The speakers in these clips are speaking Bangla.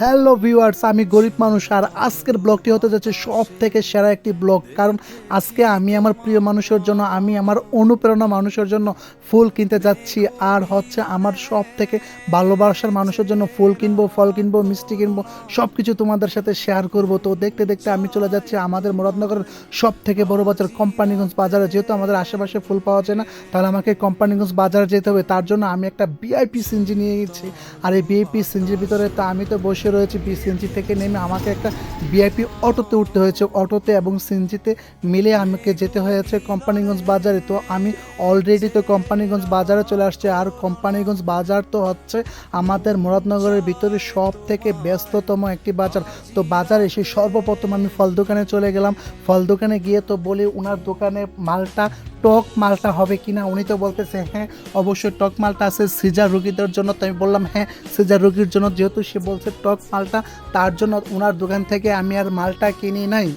হ্যালো ভিউয়ার্স, আমি গরিব মানুষ আর আজকের ব্লগটি হতে যাচ্ছে সব থেকে সেরা একটি ব্লগ। কারণ আজকে আমি আমার প্রিয় মানুষের জন্য, আমি আমার অনুপ্রেরণা মানুষের জন্য ফুল কিনতে যাচ্ছি আর হচ্ছে আমার সব থেকে ভালোবাসার মানুষের জন্য ফুল কিনবো, ফল কিনবো, মিষ্টি কিনবো সব কিছু তোমাদের সাথে শেয়ার করব। তো দেখতে দেখতে আমি চলে যাচ্ছি আমাদের মুরাদনগরের সব থেকে বড় বাজার কোম্পানিগঞ্জ বাজারে। যেহেতু আমাদের আশেপাশে ফুল পাওয়া যায় না, তাহলে আমাকে কোম্পানিগঞ্জ বাজারে যেতে হবে। তার জন্য আমি একটা বিআইপি সিঞ্জি নিয়ে গেছি আর এই বিআইপি সিনজির ভিতরে তো আমি তো বসে রয়েছি বি সিএনজি থেকে নেমে আমাকে একটা বিআইপি অটোতে উঠতে হয়েছে। অটোতে এবং সিএনজিতে মিলে আমাকে যেতে হয়েছে কোম্পানিগঞ্জ বাজারে। তো আমি অলরেডি তো কোম্পানিগঞ্জ বাজারে চলে আসছে। আর কোম্পানিগঞ্জ বাজার তো হচ্ছে আমাদের মুরাদনগরের ভিতরে সব থেকে ব্যস্ততম একটি বাজার। তো বাজারে এসে সর্বপ্রথম আমি ফল দোকানে চলে গেলাম। ফল দোকানে গিয়ে তো বলি ওনার দোকানে মালটা, টক মালটা হবে কিনা? উনি তো বলতেছে হ্যাঁ অবশ্যই টক মালটা আছে, সিজার রুগীদের জন্য। তো আমি বললাম হ্যাঁ সিজার রুগীর জন্য। যেহেতু সে বলছে, টক মালটা, তার জন্য ওনার দোকান থেকে আমি আর মালটা কিনি নাই।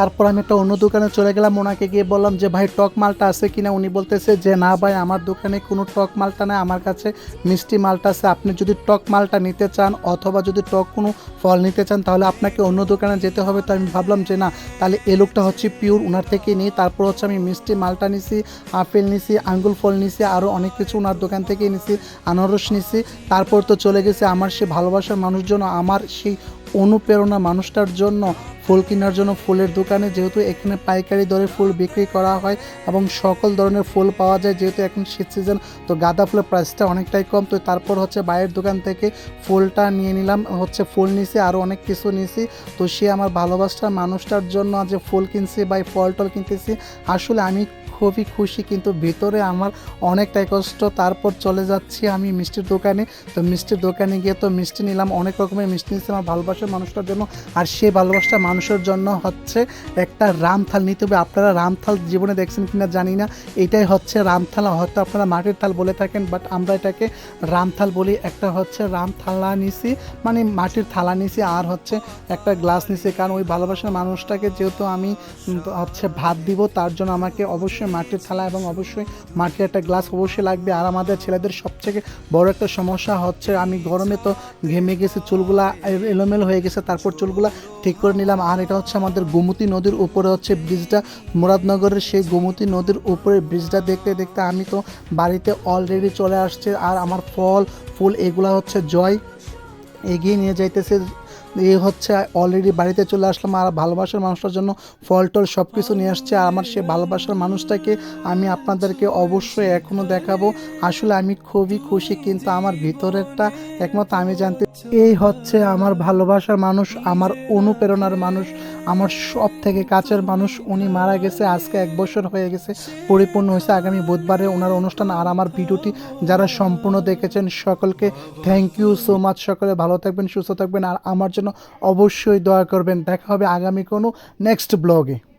তারপর আমি একটা অন্য দোকানে চলে গেলাম, ওনাকে গিয়ে বললাম যে, ভাই, টক মালটা আছে কিনা? উনি বলতেছে যে, না ভাই, আমার দোকানে কোনো টক মালটা নেই, আমার কাছে মিষ্টি মালটা আছে। আপনি যদি টক মালটা নিতে চান অথবা যদি টক কোনো ফল নিতে চান, তাহলে আপনাকে অন্য দোকানে যেতে হবে। তো আমি ভাবলাম যে, না, তাহলে এ লোকটা হচ্ছে পিওর ওনার থেকেই নিই। তারপর হচ্ছে আমি মিষ্টি মালটা নিছি, আপেল নিছি আঙ্গুল ফল নিছি আরও অনেক কিছু ওনার দোকান থেকেই নিছি, আনারস নিছি। তারপর তো চলে গেছে আমার সে ভালোবাসার মানুষজন, আমার সেই অনুপ্রেরণা মানুষটার জন্য ফুল কেনার জন্য ফুলের দোকানে, যেহেতু এখানে পাইকারি দরে ফুল বিক্রি করা হয় এবং সকল ধরনের ফুল পাওয়া যায়, যেহেতু এখন শীত সিজন তো গাঁদা ফুলের প্রাইসটা অনেকটাই কম। তো তারপর হচ্ছে বাইরের দোকান থেকে ফুলটা নিয়ে নিলাম, হচ্ছে ফুল নিছি আরও অনেক কিছু নিছি। তো সে আমার ভালোবাসার মানুষটার জন্য যে ফুল কিনছি বা ফল টল কিনতেছি। আসলে আমি খুবই খুশি, কিন্তু ভিতরে আমার অনেকটাই কষ্ট। তারপর চলে যাচ্ছি আমি মিষ্টির দোকানে। তো মিষ্টির দোকানে গিয়ে তো মিষ্টি নিলাম, অনেক রকমের মিষ্টি নিচ্ছে আমার ভালোবাসার মানুষটার জন্য। আর সেই ভালোবাসা মানুষের জন্য হচ্ছে একটা রামথাল নিতে হবে। আপনারা রামথাল জীবনে দেখছেন কিনা জানি না। এটাই হচ্ছে রামথাল। হয়তো আপনারা মাটির থাল বলে থাকেন বাট আমরা এটাকে রামথাল বলি। একটা হচ্ছে রামথালা নিছি মানে মাটির থালা নিছি, আর হচ্ছে একটা গ্লাস নিছি। কারণ ওই ভালোবাসার মানুষটাকে যেহেতু আমি হচ্ছে ভাত দিব, তার জন্য আমাকে অবশ্যই মাটির থালা এবং অবশ্যই মাটির একটা গ্লাস অবশ্যই লাগবে। আর আমাদের ছেলেদের সবথেকে বড় একটা সমস্যা হচ্ছে, আমি গরমে তো ঘেমে গেছি, চুলগুলা এলোমেলো হয়ে গেছে, তারপর চুলগুলা ঠিক করে নিলাম। আর এটা হচ্ছে আমাদের গোমতী নদীর উপরে হচ্ছে ব্রিজটা। মুরাদনগরের সেই গোমতী নদীর উপরে ব্রিজটা দেখতে দেখতে আমি তো বাড়িতে অলরেডি চলে আসছে। আর আমার ফল, ফুল, এগুলা হচ্ছে জয়। এগিয়ে নিয়ে যাইতেছে এই হচ্ছে অলরেডি বাড়িতে চলে আসলাম আর ভালোবাসার মানুষটার জন্য ফল টল সব কিছু নিয়ে আসছে। আর আমার সেই ভালোবাসার মানুষটাকে আমি আপনাদেরকে অবশ্যই এখনও দেখাবো। আসলে আমি খুবই খুশি, কিন্তু আমার ভিতরেরটা একমাত্র আমি জানতে এই হচ্ছে আমার ভালোবাসার মানুষ, আমার অনুপ্রেরণার মানুষ। আমার সব থেকে কাছের মানুষ, উনি মারা গেছে, আজকে এক বছর হয়ে গেছে, পরিপূর্ণ হয়েছে। আগামী বুধবারে ওনার অনুষ্ঠান আর আমার ভিডিওটি যারা সম্পূর্ণ দেখেছেন, সকলকে থ্যাংক ইউ সো মাচ সকলে ভালো থাকবেন, সুস্থ থাকবেন, আর আমার জন্য অবশ্যই দয়া করবেন। দেখা হবে আগামী কোনো নেক্সট ব্লগে